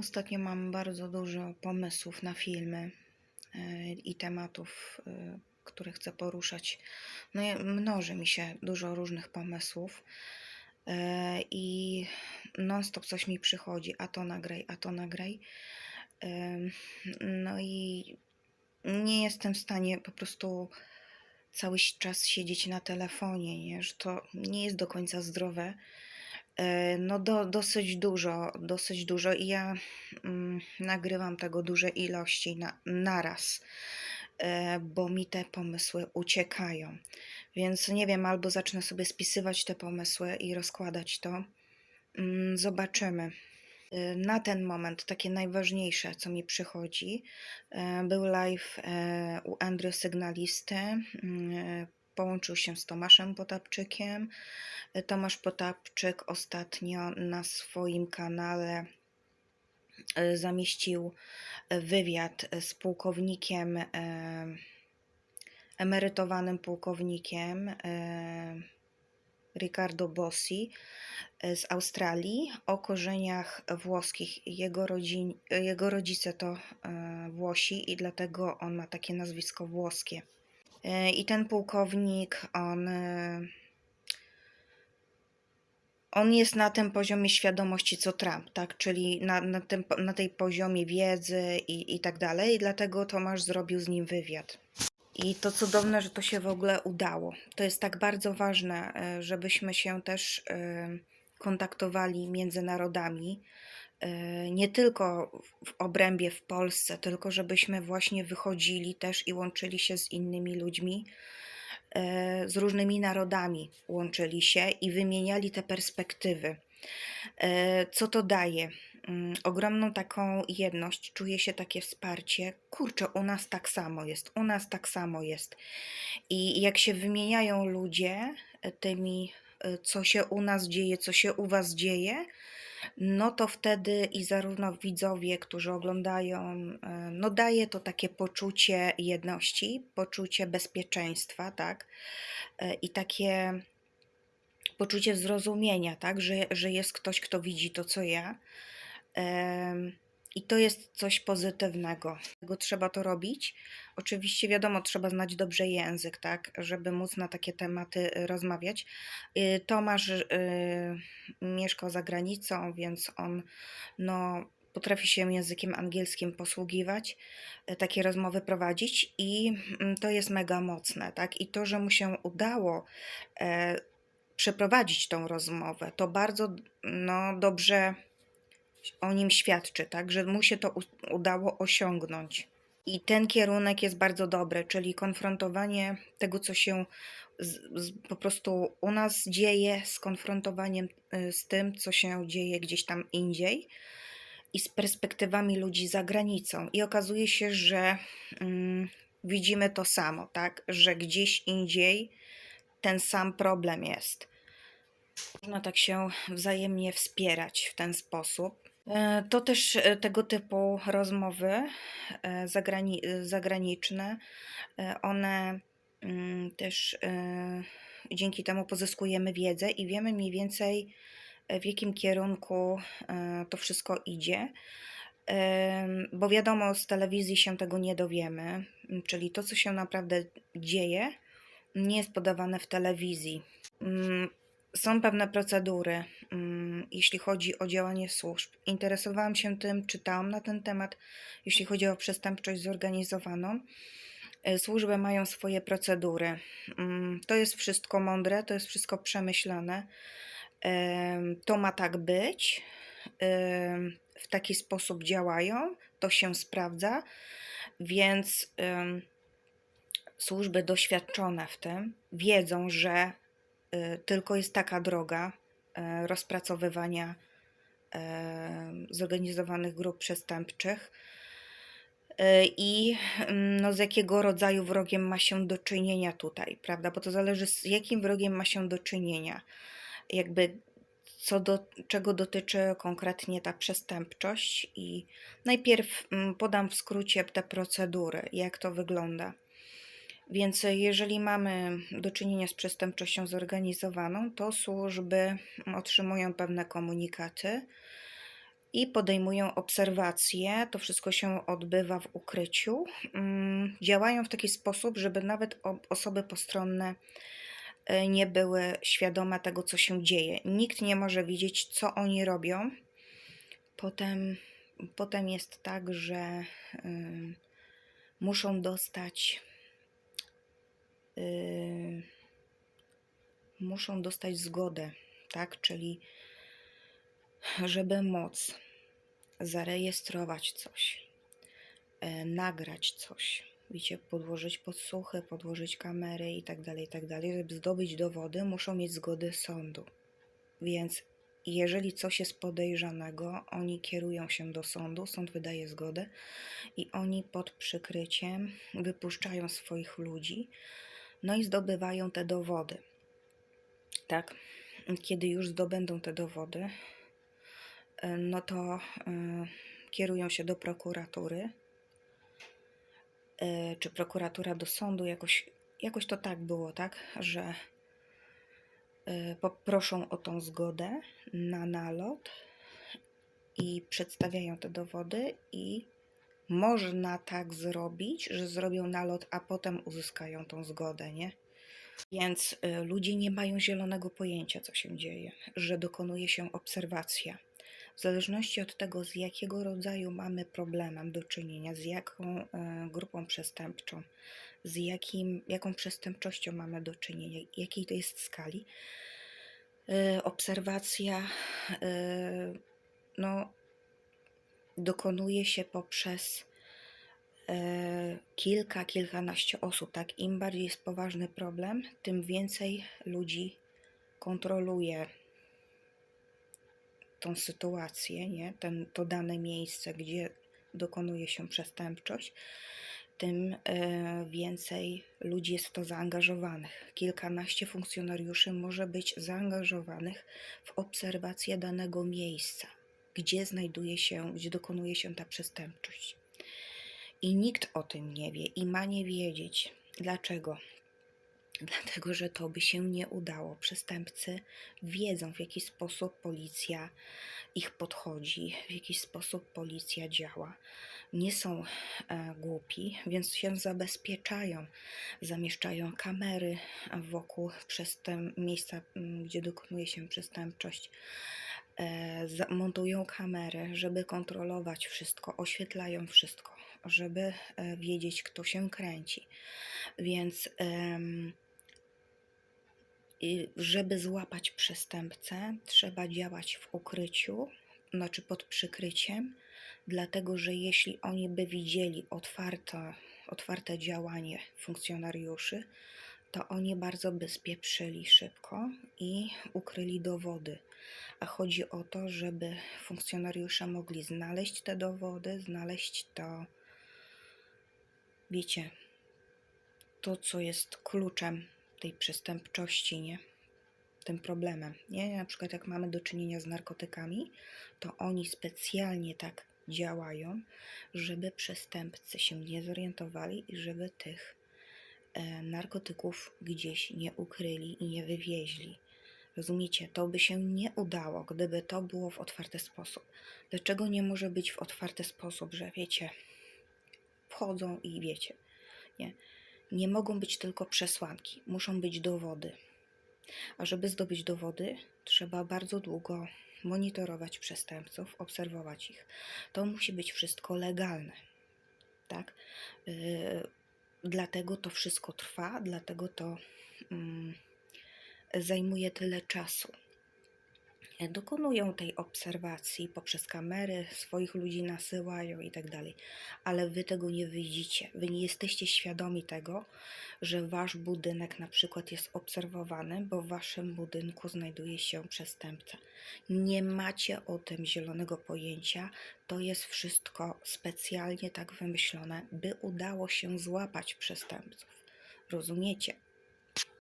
Ostatnio mam bardzo dużo pomysłów na filmy e, i tematów, e, które chcę poruszać. No, mnoży mi się dużo różnych pomysłów e, i non-stop coś mi przychodzi, a to nagraj, a to nagraj. No i nie jestem w stanie po prostu cały czas siedzieć na telefonie, nie? że to nie jest do końca zdrowe. E, No do, dosyć dużo, dosyć dużo i ja mm, nagrywam tego duże ilości na, naraz, e, bo mi te pomysły uciekają. Więc nie wiem, albo zacznę sobie spisywać te pomysły i rozkładać to. Mm, Zobaczymy. E, Na ten moment takie najważniejsze, co mi przychodzi, był live u Andrew Sygnalisty. mm, Połączył się z Tomaszem Potapczykiem. Tomasz Potapczyk ostatnio na swoim kanale e, zamieścił wywiad z pułkownikiem, e, emerytowanym pułkownikiem e, Ricardo Bossi z Australii o korzeniach włoskich. Jego, rodzin, jego rodzice to Włosi i dlatego on ma takie nazwisko włoskie. E, I ten pułkownik, on, e, on jest na tym poziomie świadomości co Trump, tak? Czyli na, na, tym, na tej poziomie wiedzy i, i tak dalej. Dlatego Tomasz zrobił z nim wywiad. I to cudowne, że to się w ogóle udało. To jest tak bardzo ważne, e, żebyśmy się też kontaktowali między narodami. E, Nie tylko w obrębie w Polsce, tylko żebyśmy właśnie wychodzili też i łączyli się z innymi ludźmi, e, z różnymi narodami łączyli się i wymieniali te perspektywy. E, Co to daje? Mm, Ogromną taką jedność, czuje się takie wsparcie. Kurczę, u nas tak samo jest, u nas tak samo jest. I jak się wymieniają ludzie tymi, co się u nas dzieje, co się u was dzieje, no to wtedy i zarówno widzowie, którzy oglądają, e, no daje to takie poczucie jedności, poczucie bezpieczeństwa, tak? E, I takie poczucie zrozumienia, tak? Że, że jest ktoś, kto widzi to, co ja. I to jest coś pozytywnego. Tego trzeba to robić. Oczywiście, wiadomo, trzeba znać dobrze język, tak, żeby móc na takie tematy y, rozmawiać. Y, Tomasz y, mieszkał za granicą, więc on no, potrafi się językiem angielskim posługiwać, y, takie rozmowy prowadzić i mm, to jest mega mocne, tak. I to, że mu się udało e, przeprowadzić tą rozmowę, to bardzo no, dobrze o nim świadczy, tak, że mu się to udało osiągnąć. I ten kierunek jest bardzo dobry, czyli konfrontowanie tego, co się z, z, po prostu u nas dzieje, z konfrontowaniem y, z tym, co się dzieje gdzieś tam indziej i z perspektywami ludzi za granicą. I okazuje się, że mm, widzimy to samo, tak, że gdzieś indziej ten sam problem jest. Można tak się wzajemnie wspierać w ten sposób. E, To też e, tego typu rozmowy e, zagrani- zagraniczne, one mm, też dzięki temu pozyskujemy wiedzę i wiemy mniej więcej w jakim kierunku to wszystko idzie. Bo wiadomo, z telewizji się tego nie dowiemy, czyli to, co się naprawdę dzieje, nie jest podawane w telewizji. Są pewne procedury, mm, jeśli chodzi o działanie służb. Interesowałam się tym, czytałam na ten temat, jeśli chodzi o przestępczość zorganizowaną. E, Służby mają swoje procedury. Mm, To jest wszystko mądre, to jest wszystko przemyślane. Em, To ma tak być. W taki sposób działają, to się sprawdza, więc służby doświadczone w tym wiedzą, że tylko jest taka droga y, rozpracowywania y, zorganizowanych grup przestępczych y, i mm, no, z jakiego rodzaju wrogiem ma się do czynienia tutaj, prawda? Bo to zależy z jakim wrogiem ma się do czynienia. Jakby co do czego dotyczy konkretnie ta przestępczość i najpierw mm, podam w skrócie te procedury, jak to wygląda. Więc jeżeli mamy do czynienia z przestępczością zorganizowaną, to służby otrzymują pewne komunikaty i podejmują obserwacje. To wszystko się odbywa w ukryciu. Mm, Działają w taki sposób, żeby nawet osoby postronne e, nie były świadome tego, co się dzieje. Nikt nie może wiedzieć, co oni robią. Potem, potem jest tak, że ym, muszą dostać. Y, muszą dostać zgodę, tak? Czyli żeby móc zarejestrować coś, e, nagrać coś, wiecie, podłożyć podsłuchy, podłożyć kamery i tak dalej, i tak dalej, żeby zdobyć dowody, muszą mieć zgody sądu. Więc jeżeli coś jest podejrzanego, oni kierują się do sądu, sąd wydaje zgodę i oni pod przykryciem wypuszczają swoich ludzi, no i zdobywają te dowody. Tak, kiedy już zdobędą te dowody, e, no to e, kierują się do prokuratury, e, czy prokuratura do sądu, jakoś, jakoś to tak było, tak, że poproszą o tą zgodę na nalot i przedstawiają te dowody i można tak zrobić, że zrobią nalot, a potem uzyskają tą zgodę, nie? Więc y, ludzie nie mają zielonego pojęcia, co się dzieje, że dokonuje się obserwacja. W zależności od tego, z jakiego rodzaju mamy problemem do czynienia, z jaką y, grupą przestępczą, z jakim, jaką przestępczością mamy do czynienia, jakiej to jest skali, y, obserwacja no, dokonuje się poprzez e, kilka, kilkanaście osób. Tak, im bardziej jest poważny problem, tym więcej ludzi kontroluje tą sytuację, nie? Ten, to dane miejsce, gdzie dokonuje się przestępczość, tym e, więcej ludzi jest w to zaangażowanych. Kilkanaście funkcjonariuszy może być zaangażowanych w obserwację danego miejsca, gdzie znajduje się, gdzie dokonuje się ta przestępczość. I nikt o tym nie wie i ma nie wiedzieć. Dlaczego? Dlatego, że to by się nie udało. Przestępcy wiedzą, w jaki sposób policja ich podchodzi, w jaki sposób policja działa. Nie są e, głupi, więc się zabezpieczają. Zamieszczają kamery wokół przestęp- miejsca, gdzie dokonuje się przestępczość. E, montują kamery, żeby kontrolować wszystko, oświetlają wszystko, żeby e, wiedzieć, kto się kręci. Więc żeby złapać przestępcę, trzeba działać w ukryciu, znaczy pod przykryciem, dlatego że jeśli oni by widzieli otwarte, otwarte działanie funkcjonariuszy, to oni bardzo by spieprzyli szybko i ukryli dowody. A chodzi o to, żeby funkcjonariusze mogli znaleźć te dowody, znaleźć to, wiecie, to, co jest kluczem tej przestępczości, nie? Tym problemem, nie? Na przykład jak mamy do czynienia z narkotykami, to oni specjalnie tak działają, żeby przestępcy się nie zorientowali i żeby tych narkotyków gdzieś nie ukryli i nie wywieźli. Rozumiecie, to by się nie udało, gdyby to było w otwarty sposób. Dlaczego nie może być w otwarty sposób, że wiecie, wchodzą i wiecie, nie? Nie mogą być tylko przesłanki, muszą być dowody. A żeby zdobyć dowody, trzeba bardzo długo monitorować przestępców, obserwować ich. To musi być wszystko legalne. Tak? Yy, dlatego to wszystko trwa, dlatego to mm, zajmuje tyle czasu. E, Dokonują tej obserwacji poprzez kamery, swoich ludzi nasyłają i tak dalej, ale wy tego nie widzicie. Wy nie jesteście świadomi tego, że wasz budynek na przykład jest obserwowany, bo w waszym budynku znajduje się przestępca. Nie macie o tym zielonego pojęcia. To jest wszystko specjalnie tak wymyślone, by udało się złapać przestępców. Rozumiecie?